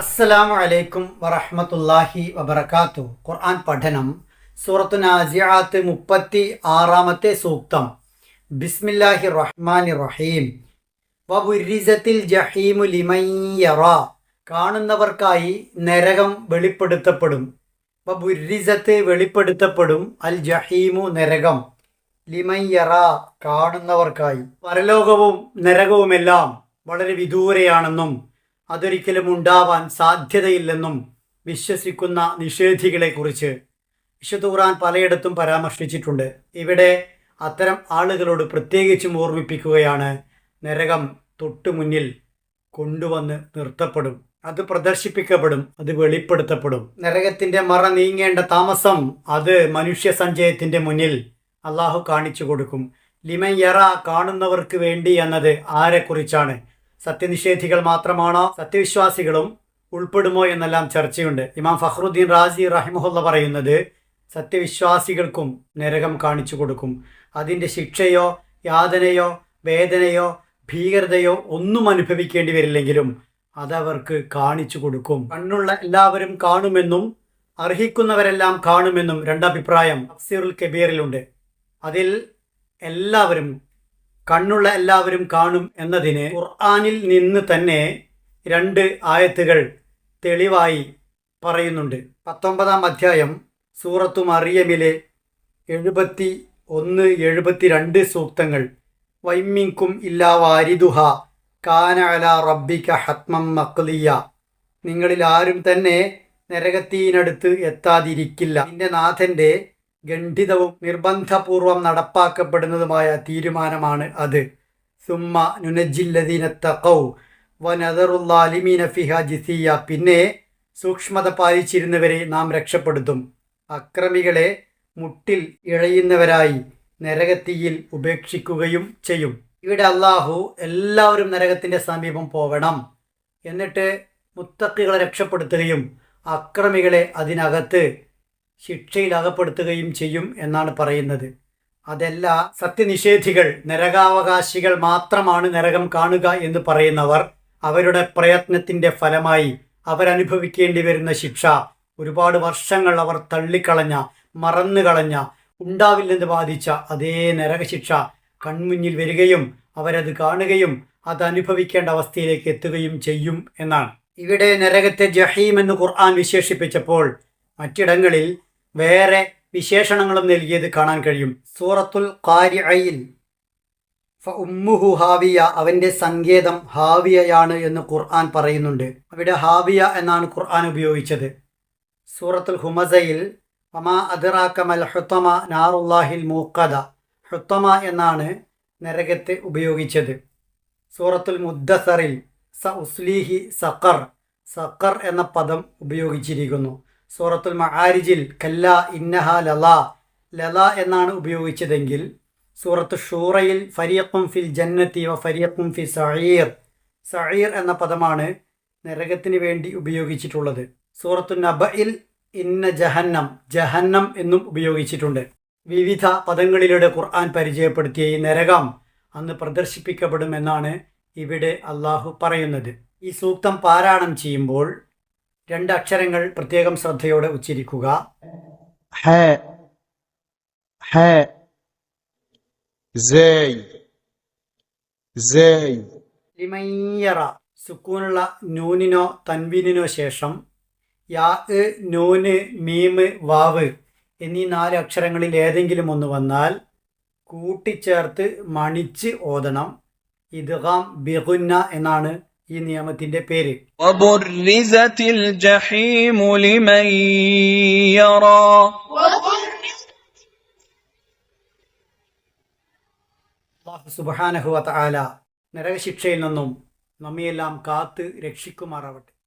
അസ്സലാമു അലൈക്കും വറഹമത്തല്ലാഹി വബർക്കാത്തു ഖുർആൻ പഠനം സൂറത്തു നാസിയാത്ത് മുപ്പത്തി ആറാമത്തെ സൂക്തം. ബിസ്മില്ലാഹി റഹ്മാനി റഹീം വബുരിസത്തിൽ ജഹീമു ലിമയ്യറ കാണുന്നവർക്കായി നരകം വെളിപ്പെടുത്തപ്പെടും. വബുരിസത്ത് വെളിപ്പെടുത്തപ്പെടും അൽ ജഹീമു നരകം. ലിമയ്യറ കാണുന്നവർക്കായി. പരലോകവും നരകവുമെല്ലാം വളരെ വിദൂരെയാണെന്നും അതൊരിക്കലും ഉണ്ടാവാൻ സാധ്യതയില്ലെന്നും വിശ്വസിക്കുന്ന നിഷേധികളെക്കുറിച്ച് വിശുദ്ധ ഖുർആൻ പലയിടത്തും പരാമർശിച്ചിട്ടുണ്ട്. ഇവിടെ അത്തരം ആളുകളോട് പ്രത്യേകിച്ചും ഓർമ്മിപ്പിക്കുകയാണ് നരകം തൊട്ടു മുന്നിൽ കൊണ്ടുവന്ന് നിർത്തപ്പെടും. അത് പ്രദർശിപ്പിക്കപ്പെടും അത് വെളിപ്പെടുത്തപ്പെടും. നരകത്തിന്റെ മറ നീങ്ങേണ്ട താമസം അത് മനുഷ്യ സഞ്ചയത്തിന്റെ മുന്നിൽ അള്ളാഹു കാണിച്ചു കൊടുക്കും. ലിമൻ യറ കാണുന്നവർക്ക് വേണ്ടി എന്നത് ആരെക്കുറിച്ചാണ്? സത്യനിഷേധികൾ മാത്രമാണോ സത്യവിശ്വാസികളും ഉൾപ്പെടുമോ എന്നെല്ലാം ചർച്ചയുണ്ട്. ഇമാം ഫഹ്റുദ്ദീൻ റാസി റഹിമുല്ല പറയുന്നത് സത്യവിശ്വാസികൾക്കും നരകം കാണിച്ചു കൊടുക്കും. അതിന്റെ ശിക്ഷയോ യാതനയോ വേദനയോ ഭീകരതയോ ഒന്നും അനുഭവിക്കേണ്ടി വരില്ലെങ്കിലും അതവർക്ക് കാണിച്ചു കൊടുക്കും. കണ്ണുള്ള എല്ലാവരും കാണുമെന്നും അർഹിക്കുന്നവരെല്ലാം കാണുമെന്നും രണ്ടഭിപ്രായം അഫ്സീറുൽ കബീറിലുണ്ട്. അതിൽ എല്ലാവരും കണ്ണുള്ള എല്ലാവരും കാണും എന്നതിന് ഖുർആാനിൽ നിന്ന് തന്നെ രണ്ട് ആയത്തുകൾ തെളിവായി പറയുന്നുണ്ട്. പത്തൊമ്പതാം അധ്യായം സൂറത്തു മറിയമിലെ എഴുപത്തി ഒന്ന് എഴുപത്തിരണ്ട് സൂക്തങ്ങൾ. വൈമിങ്കും ഇല്ലാ വാരിദുഹ കാന അല റബ്ബിക ഹത്മം മക്ലിയ. നിങ്ങളിൽ ആരും തന്നെ നരകത്തീനടുത്ത് എത്താതിരിക്കില്ല. നിന്റെ നാഥന്റെ ഖണ്ഡിതവും നിർബന്ധപൂർവം നടപ്പാക്കപ്പെടുന്നതുമായ തീരുമാനമാണ് അത്. സുമ്മ നുനജില്ലദീന തഖൗ വനദറുല്ലാലിമീന ഫിഹ ജിസിയ. പിന്നെ സൂക്ഷ്മത പാലിച്ചിരുന്നവരെ നാം രക്ഷപ്പെടുത്തും. അക്രമികളെ മുട്ടിൽ ഇഴയുന്നവരായി നരകത്തിയിൽ ഉപേക്ഷിക്കുകയും ചെയ്യും. ഇവിടെ അള്ളാഹു എല്ലാവരും നരകത്തിന്റെ സമീപം പോകണം. എന്നിട്ട് മുത്തക്കികളെ രക്ഷപ്പെടുത്തുകയും അക്രമികളെ അതിനകത്ത് ശിക്ഷയിൽ അകപ്പെടുത്തുകയും ചെയ്യും എന്നാണ് പറയുന്നത്. അതല്ല സത്യനിഷേധികൾ നരകാവകാശികൾ മാത്രമാണ് നരകം കാണുക എന്ന് പറയുന്നവർ അവരുടെ പ്രയത്നത്തിന്റെ ഫലമായി അവരനുഭവിക്കേണ്ടി വരുന്ന ശിക്ഷ. ഒരുപാട് വർഷങ്ങൾ അവർ തള്ളിക്കളഞ്ഞ മറന്നുകളഞ്ഞ ഉണ്ടാവില്ലെന്ന് ബാധിച്ച അതേ നരകശിക്ഷ കൺമുന്നിൽ വരികയും അവരത് കാണുകയും അത് അനുഭവിക്കേണ്ട അവസ്ഥയിലേക്ക് എത്തുകയും ചെയ്യും എന്നാണ്. ഇവിടെ നരകത്തെ ജഹീം എന്ന് ഖുർആൻ വിശേഷിപ്പിച്ചപ്പോൾ മറ്റിടങ്ങളിൽ വേറെ വിശേഷണങ്ങളും നൽകിയത് കാണാൻ കഴിയും. സൂറത്തുൽ കാരിഅയിൽ ഉമ്മുഹു ഹാവിയ അവന്റെ സങ്കേതം ഹാവിയയാണ് എന്ന് ഖുർആൻ പറയുന്നുണ്ട്. അവിടെ ഹാവിയ എന്നാണ് ഖുർആൻ ഉപയോഗിച്ചത്. സൂറത്തുൽ ഹുമസയിൽ വമാ അദിറാക്കമൽ ഹുത്തമ നാറുല്ലാഹിൽ മൂക്കത ഹുത്തമ എന്നാണ് നരകത്തെ ഉപയോഗിച്ചത്. സൂറത്തുൽ മുദ്ദസറിൽ സ ഉസ്ലീഹി സക്കർ സക്കർ എന്ന പദം ഉപയോഗിച്ചിരിക്കുന്നു. സൂറത്തുൽ മഹാരിജിൽ കല്ല ഇന്നഹ ലല. ലല എന്നാണ് ഉപയോഗിച്ചതെങ്കിൽ സൂറത്ത് ഷൂറയിൽ ഫരിയക്കും ഫിൽ ജന്നത്തി വ ഫരിയക്കും ഫി സഹീർ സഹീർ എന്ന പദമാണ് നരകത്തിന് വേണ്ടി ഉപയോഗിച്ചിട്ടുള്ളത്. സൂറത്തു നബയിൽ ഇന്ന ജഹന്നം ജഹന്നം എന്നും ഉപയോഗിച്ചിട്ടുണ്ട്. വിവിധ പദങ്ങളിലൂടെ ഖുർആൻ പരിചയപ്പെടുത്തിയ ഈ നരകം അന്ന് പ്രദർശിപ്പിക്കപ്പെടുമെന്നാണ് ഇവിടെ അള്ളാഹു പറയുന്നത്. ഈ സൂക്തം പാരായണം ചെയ്യുമ്പോൾ രണ്ട് അക്ഷരങ്ങൾ പ്രത്യേകം ശ്രദ്ധയോടെ ഉച്ചരിക്കുക. സുക്കൂനുള്ള നൂനിനോ തൻവീനിനോ ശേഷം യാ നൂന് മീമ് വാവ് എന്നീ നാല് അക്ഷരങ്ങളിൽ ഏതെങ്കിലും ഒന്ന് വന്നാൽ കൂട്ടിച്ചേർത്ത് മണിച്ച് ഓതണം. ഇദ്ഗാം ബിഗുന്ന എന്നാണ് ഈ നിയമത്തിന്റെ പേര്. സുബാനഹുവ നരകശിക്ഷയിൽ നിന്നും നമ്മയെല്ലാം കാത്ത് രക്ഷിക്കുമാറാവട്ടെ.